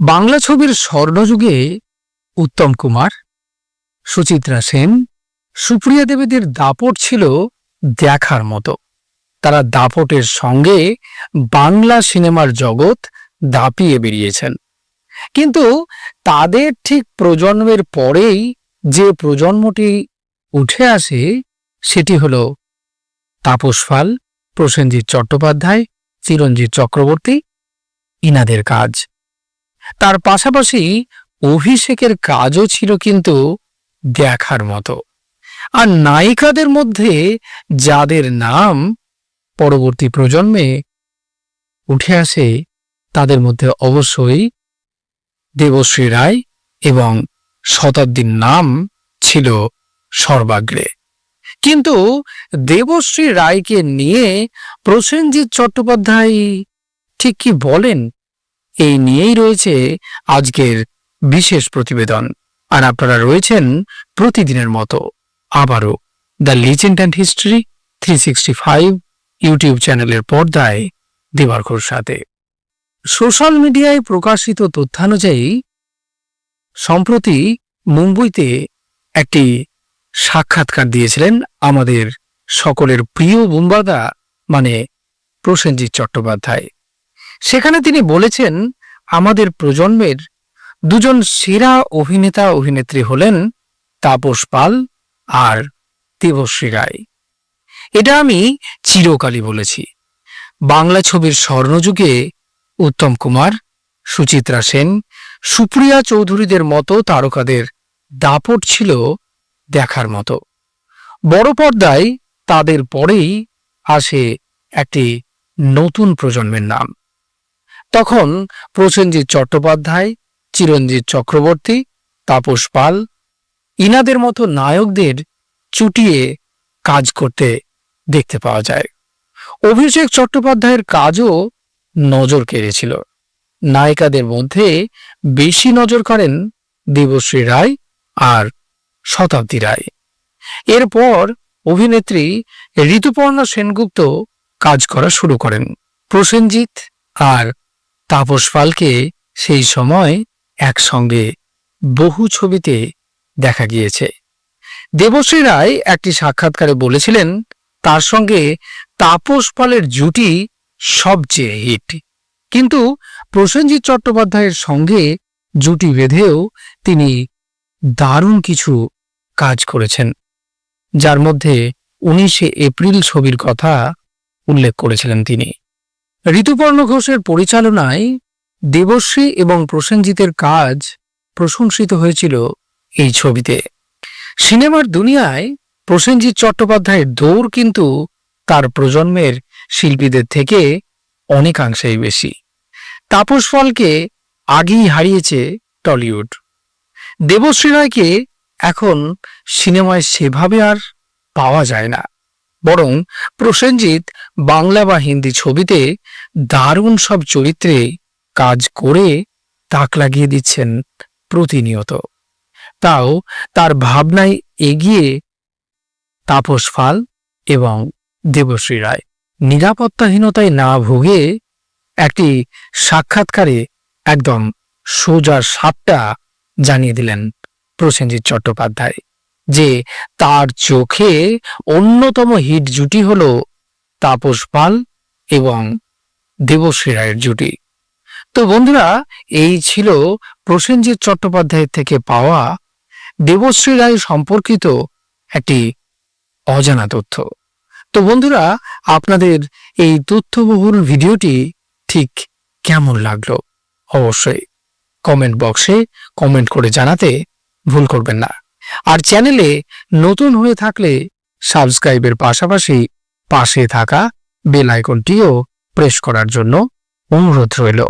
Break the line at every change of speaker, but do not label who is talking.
বাংলা ছবির স্বর্ণযুগে উত্তম কুমার, সুচিত্রা সেন, সুপ্রিয়া দেবীদের দাপট ছিল দেখার মতো। তারা দাপটের সঙ্গে বাংলা সিনেমার জগৎ দাপিয়ে বেরিয়েছেন। কিন্তু তাদের ঠিক প্রজন্মের পরেই যে প্রজন্মটি উঠে আসে, সেটি হল তাপস পাল, প্রসেনজিৎ চট্টোপাধ্যায়, চিরঞ্জিত চক্রবর্তী, ইনাদের কাজ। তার পাশাপাশি অভিষেকের কাজও ছিল কিন্তু দেখার মতো। আর নায়িকাদের মধ্যে যাদের নাম পরবর্তী প্রজন্মে উঠে আসে, তাদের মধ্যে অবশ্যই দেবশ্রী রায় এবং শতাব্দীর নাম ছিল সর্বাগ্রে। কিন্তু দেবশ্রী রায়কে নিয়ে প্রসেনজিৎ চট্টোপাধ্যায় ঠিক কি বলেন? এই নিয়েই রয়েছে আজকের বিশেষ প্রতিবেদন। আর আপনারা রয়েছেন প্রতিদিনের মতো। আবারও the legend and history three sixty five YouTube চ্যানেলের পর্দায় দেবার্ঘর সাথে সোশ্যাল মিডিয়ায় প্রকাশিত তথ্যানুযায়ী সম্প্রতি মুম্বইতে একটি সাক্ষাৎকার দিয়েছিলেন আমাদের সকলের প্রিয় বুম্বাদা মানে প্রসেনজিৎ চট্টোপাধ্যায়। সেখানে তিনি বলেছেন, আমাদের প্রজন্মের দুজন সেরা অভিনেতা অভিনেত্রী হলেন তাপস পাল আর দেবশ্রী রায়। এটা আমি চিরকালই বলেছি। বাংলা ছবির স্বর্ণযুগে উত্তম কুমার, সুচিত্রা সেন, সুপ্রিয়া চৌধুরীদের মতো তারকাদের দাপট ছিল দেখার মতো। বড় পর্দায় তাদের পরেই আসে একটি নতুন প্রজন্মের নাম। তখন প্রসেনজিৎ চট্টোপাধ্যায় চিরঞ্জিত চক্রবর্তী, তাপস পাল ইনাদের মতো নায়কদের চুটিয়ে কাজ করতে দেখতে পাওয়া যায়। অভিষেক চট্টোপাধ্যায়ের কাজও নজর কেড়েছিল। নায়িকাদের মধ্যে বেশি নজর করেন দেবশ্রী রায় আর শতাব্দী রায়। এরপর অভিনেত্রী ঋতুপর্ণা সেনগুপ্ত কাজ করা শুরু করেন প্রসেনজিৎ আর তাপস পালকে সেই সময় একসঙ্গে বহু ছবিতে দেখা গিয়েছে। দেবশ্রী রায় একটি সাক্ষাৎকারে বলেছিলেন, তার সঙ্গে তাপস পালের জুটি সবচেয়ে হিট। কিন্তু প্রসেনজিৎ চট্টোপাধ্যায়ের সঙ্গে জুটি বেঁধেও তিনি দারুণ কিছু কাজ করেছেন, যার মধ্যে উনিশে এপ্রিল ছবির কথা উল্লেখ করেছিলেন তিনি। ঋতুপর্ণ ঘোষের পরিচালনায় দেবশ্রী এবং প্রসেনজিতের কাজ প্রশংসিত হয়েছিল এই ছবিতে। সিনেমার দুনিয়ায় প্রসেনজিৎ চট্টোপাধ্যায়ের দৌড় কিন্তু তার প্রজন্মের শিল্পীদের থেকে অনেকাংশেই বেশি। তাপস ফলকে আগেই হারিয়েছে টলিউড। দেবশ্রী রায়কে এখন সিনেমায় সেভাবে আর পাওয়া যায় না। বরং প্রসেনজিৎ বাংলা বা হিন্দি ছবিতে দারুণ সব চরিত্রে কাজ করে তাক লাগিয়ে দিচ্ছেন প্রতিনিয়ত। তাও তার ভাবনায় এগিয়ে তাপস ফাল এবং দেবশ্রী রায় নিরাপত্তাহীনতায় না ভুগে একটি সাক্ষাৎকারে একদম সোজা সাপটা জানিয়ে দিলেন প্রসেনজিৎ চট্টোপাধ্যায়। যে তার চোখে অন্যতম হিট জুটি হল তাপস পাল এবং দেবশ্রী রায়ের জুটি। তো বন্ধুরা, এই ছিল প্রসেনজিৎ চট্টোপাধ্যায়ের থেকে পাওয়া দেবশ্রী রায় সম্পর্কিত একটি অজানা তথ্য। তো বন্ধুরা, আপনাদের এই তথ্যবহুল ভিডিওটি ঠিক কেমন লাগল অবশ্যই কমেন্ট বক্সে কমেন্ট করে জানাতে ভুল করবেন না। আর চ্যানেলে নতুন হয়ে থাকলে সাবস্ক্রাইবের পাশাপাশি পাশে থাকা বেল আইকনটিও প্রেস করার জন্য অনুরোধ রইল।